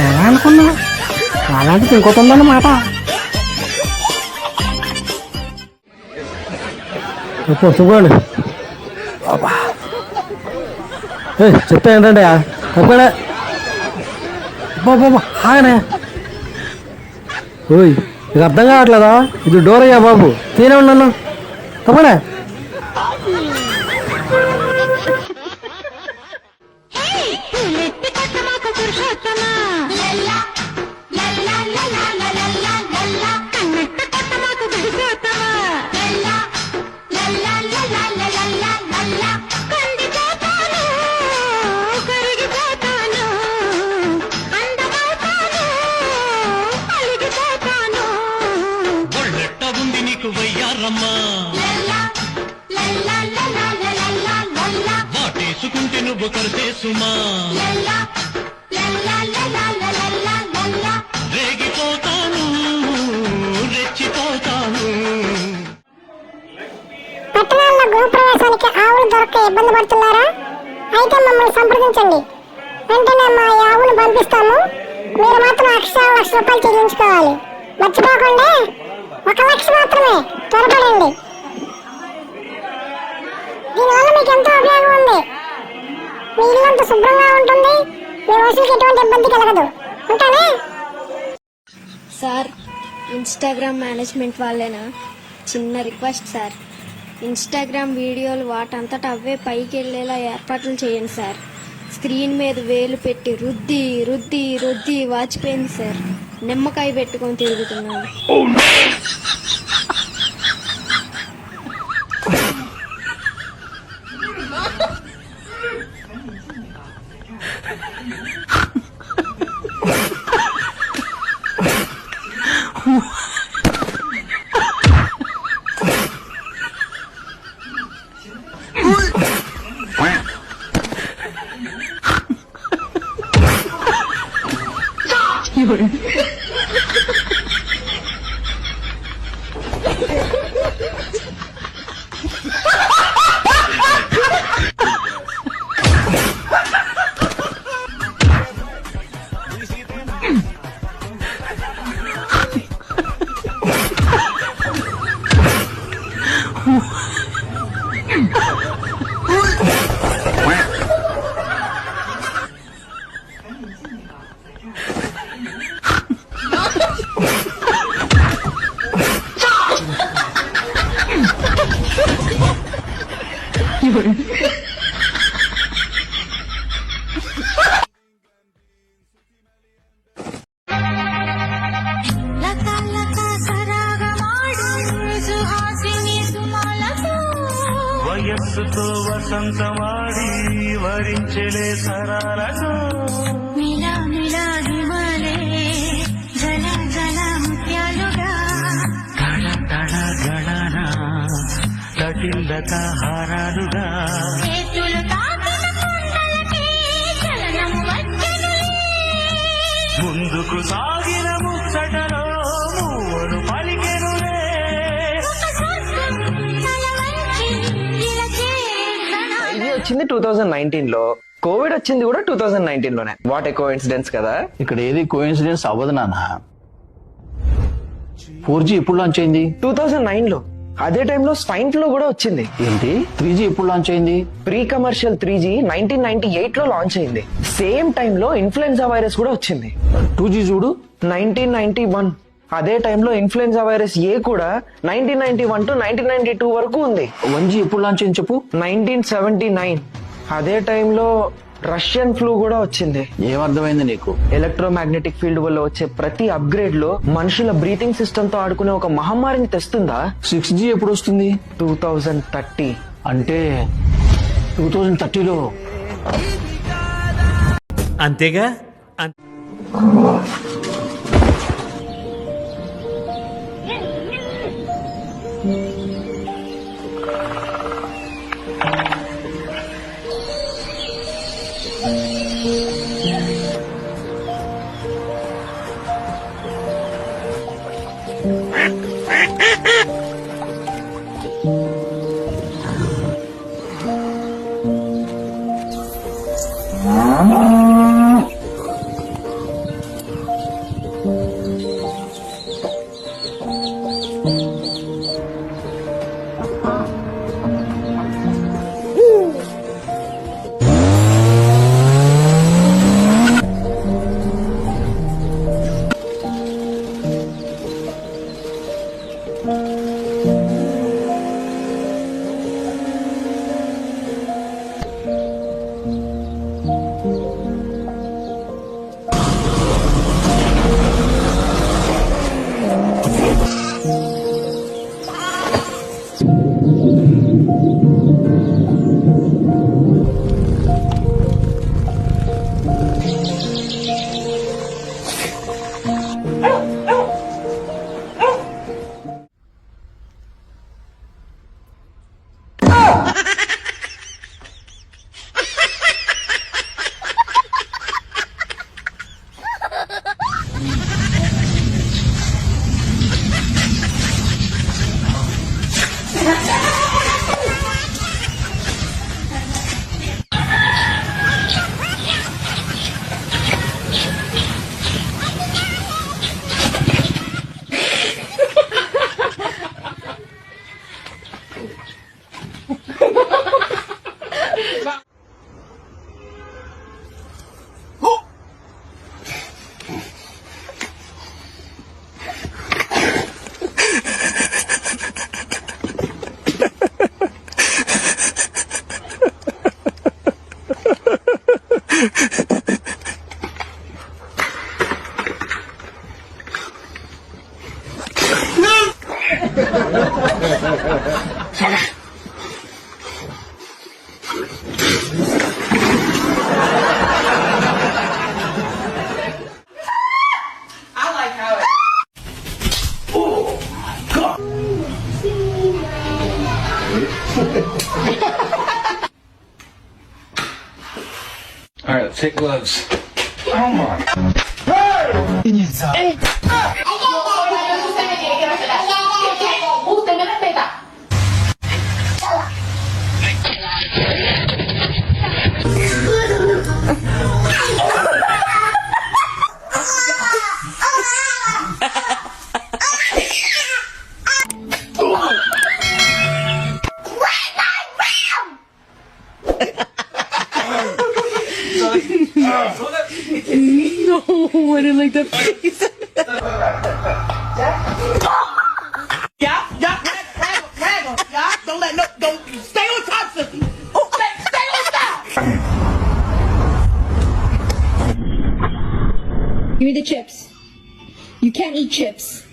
ఎలా అనుకున్నా అలాంటిది ఇంకోటి ఉందన్నమాట చూడండి చెప్తా ఏంటంటే తప్పనే బాబా ఆగనే. ఓయ్ ఇది అర్థం కావట్లేదా? ఇది డోర్ అయ్యా బాబు. తీనే ఉన్నాను తప్పనే వాటేసుకుంటే నువ్వు కరిసేసుమా రేగిపోతాను రెచ్చిపోతాను. పట్టణాల్లో గృహప్రవేశానికి ఆవులు దొరక ఇబ్బంది పడుతున్నారా? అయితే మమ్మల్ని సంప్రదించండి. వెంటనే మా ఆవును పంపిస్తాము. మీరు మాత్రం అక్షరాలు లక్ష రూపాయలు చెల్లించుకోవాలి. మర్చిపోకుండా. ఒక లక్ష మాత్రమే. త్వరపడండి. దీనివల్ల మీకు ఎంతో ఉపయోగం ఉంది. మీ శుభ్రంగా ఉంటుంది. మీ వసూలుకి ఎటువంటి ఇబ్బంది కలగదు. ఉంటానే? సార్ ఇన్స్టాగ్రామ్ మేనేజ్మెంట్ వాళ్ళేనా? చిన్న రిక్వెస్ట్ సార్. ఇన్స్టాగ్రామ్ వీడియోలు వాటంతట అవే పైకి వెళ్ళేలా ఏర్పాట్లు చేయండి సార్. స్క్రీన్ మీద వేలు పెట్టి రుద్ది రుద్ది రుద్ది వాచిపోయింది సార్. నిమ్మకాయ పెట్టుకొని తిరుగుతున్నాను. 有人 వయస్సుతో వసంతమాడి వరించలే సరాలతో. తటిల్లత హారాలుగా. ముందుకు సాగిన ముచ్చటలో మూవను పలికెనులే ఇది వచ్చింది టూ థౌజండ్ నైన్టీన్లో కోవిడ్ వచ్చింది కూడా టూ థౌజండ్ నైన్టీన్లోనే వాట్ ఎకో ఇన్సిడెంట్స్ కదా. ఇక్కడ ఏది కోఇన్సిడెన్స్ అవ్వదు నాన్న. ఫోర్ జీ ఎప్పుడు లాంచ్ అయింది. టూ థౌజండ్ నైన్లో అదే టైంలో స్వైన్ ఫ్లూ కూడా వచ్చింది. ఏంటి? త్రీ జీ ఎప్పుడు లాంచ్ అయింది? Pre commercial three G nineteen ninety ఎయిట్లో లాంచ్ అయింది. సేమ్ టైంలో ఇన్ఫ్లుయెన్జా వైరస్ కూడా వచ్చింది. టూ జీ చూడు. Nineteen ninety one. అదే టైంలో ఇన్ఫ్లుయెన్జా వైరస్ ఏ కూడా nineteen ninety one to nineteen ninety two వరకు ఉంది. వన్ జీ ఎప్పుడు లాంచ్ అయింది చెప్పు? Nineteen seventy nine. అదే టైంలో రష్యన్ ఫ్లూ కూడా వచ్చింది. ఏమర్థమైంది నీకు? ఎలక్ట్రోమాగ్నెటిక్ ఫీల్డ్ వల్ల వచ్చే ప్రతి అప్గ్రేడ్లో మనుషుల బ్రీతింగ్ సిస్టమ్తో ఆడుకునే ఒక మహమ్మారిని తెస్తుందా? సిక్స్ జీ ఎప్పుడు వస్తుంది? Two thousand thirty. అంటే టూ థౌజండ్ థర్టీలో. అంతేగా? ¿Ah? all right let's take gloves. Oh my. Hey! Hey! Yeah, yeah, rag, rag, rag him, yeah. Don't let no, don't stay on top, Sissy. Oh, stay on top. Give me the chips. You can't eat chips.